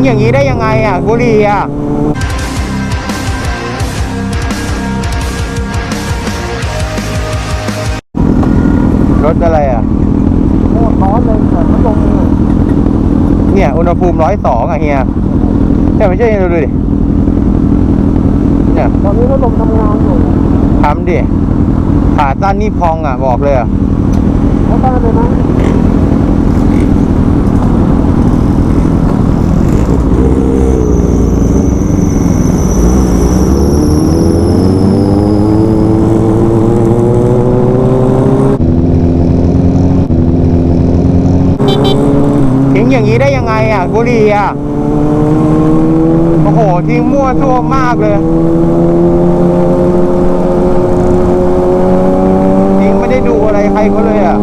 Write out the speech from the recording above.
บุหรี่อะรถอะไรอะโคตรร้อนเลยเปิดพัดลมเลยเนี่ย อุณหภูมิร้อยสองอะเฮียใช่ไม่ใช่ดูดิเนี่ยตอนนี้พัดลมทำงานอยู่ทำดิขาตั้นนี่พองอะ บอกเลยอะแล้วบ้านเลยนะ อย่างนี้ได้ยังไงอะบุรีอะ โอ้โห ทิ้งมั่วซั่วมากเลย ทิ้งไม่ได้ดูอะไรใครเขาเลยอะ